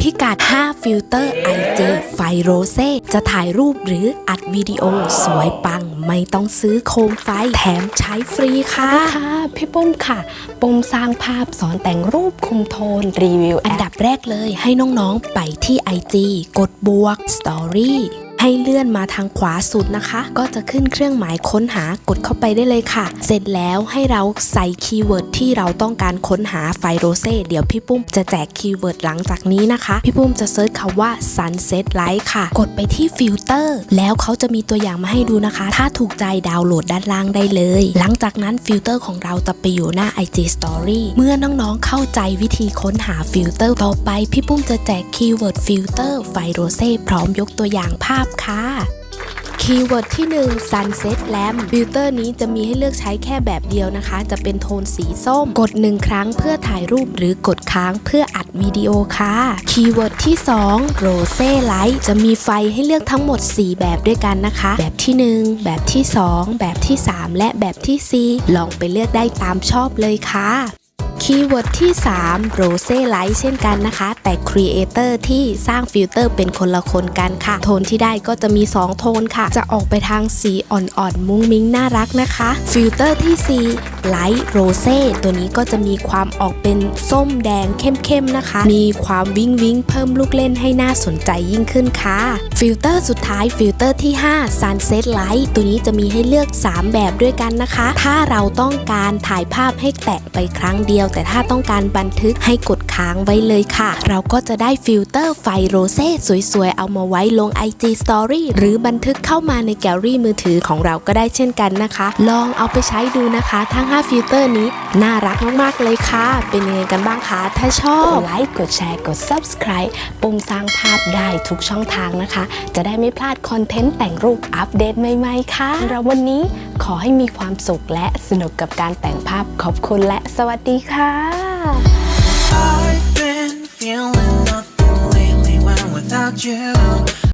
พิกัด 5 ฟิลเตอร์ IG ไฟโรเซจะถ่ายรูปหรืออัดวิดีโอสวยปัง ไม่ต้องซื้อโคมไฟแถมใช้ฟรีค่ะค่ะพี่ปุ้มค่ะ ปุ้มสร้างภาพสอนแต่งรูปคุมโทนรีวิวแออันปดับแรกเลยให้น้องๆไปที่ IG กดบวก Story ให้เลื่อนมาทางขวาสุดนะคะ ก็จะขึ้นเครื่องหมายค้นหากดเข้าไปได้เลยค่ะ เสร็จแล้วให้เราใส่คีย์เวิร์ดที่เราต้องการค้นหาไฟโรเซ่เดี๋ยวพี่ปุ้มจะแจกคีย์เวิร์ดหลังจากนี้นะคะ พี่ปุ้มจะเซิร์ชคำว่า sunset light ค่ะ กดไปที่ฟิลเตอร์แล้วเขาจะมีตัวอย่างมาให้ดูนะคะ ถ้าถูกใจดาวน์โหลดด้านล่างได้เลย หลังจากนั้นฟิลเตอร์ของเราจะไปอยู่หน้า IG Story เมื่อน้องๆเข้าใจวิธีค้นหาฟิลเตอร์ต่อไปพี่ปุ้มจะแจกคีย์เวิร์ดฟิลเตอร์ไฟโรเซ่พร้อมยกตัวอย่างภาพค่ะคีย์เวิร์ดที่ 1 Sunset Lamp ฟิลเตอร์นี้จะมีให้เลือกใช้แค่แบบเดียวนะคะ จะเป็นโทนสีส้ม กด 1 ครั้งเพื่อถ่ายรูปหรือกดค้างเพื่ออัดวิดีโอค่ะ คีย์เวิร์ดที่ 2 Rose Light จะมีไฟให้เลือกทั้งหมด 4 แบบด้วยกันนะคะ แบบที่ 1 แบบที่ 2 แบบที่ 3 และแบบที่ 4 ลองไปเลือกได้ตามชอบเลยค่ะ คีย์เวิร์ดที่ 3 Rose Light เช่นกันนะคะ แต่ Creator ที่สร้างฟิลเตอร์เป็นคนละคนกันค่ะ โทนที่ได้ก็จะมี 2 โทนค่ะ จะออกไปทางสีอ่อนๆ มุ้งมิ้งน่ารักนะคะ ฟิลเตอร์ที่ 4 Light Rose ตัวนี้ก็จะมีความออกเป็นส้มแดงเข้มๆนะคะ มีความวิ้งวิ้งเพิ่มลูกเล่นให้น่าสนใจยิ่งขึ้นค่ะ ฟิลเตอร์สุดท้ายฟิลเตอร์ที่ 5 Sunset Light ตัวนี้จะมีให้เลือก 3 แบบด้วยกันนะคะ ถ้าเราต้องการถ่ายภาพให้แตะไปครั้งเดียว แต่ถ้าต้องการบันทึกให้กดค้างไว้เลยค่ะ เราก็จะได้ฟิลเตอร์ไฟโรเซ่สวยๆ เอามาไว้ลง IG Story หรือบันทึกเข้ามาในแกลเลอรี่มือถือของเราก็ได้เช่นกันนะคะ ลองเอาไปใช้ดูนะคะทั้ง5 ฟิลเตอร์นี้ น่ารักมาก ๆ เลยค่ะ เป็นยังไงกันบ้างคะ ถ้าชอกบดไลค์กดแชร์กด subscribe ปุ่มสร้างภาพได้ทุกช่องทางนะคะ จะได้ไม่พลาดคอนเทนต์แต่งรูปอัปเดตใหม่ ๆ ค่ะเราวันนี้ขอให้มีความสุขและสนุกกับการแต่งภาพขอบคุณและสวัสดีค่ะ I've been feeling nothing lately when without you.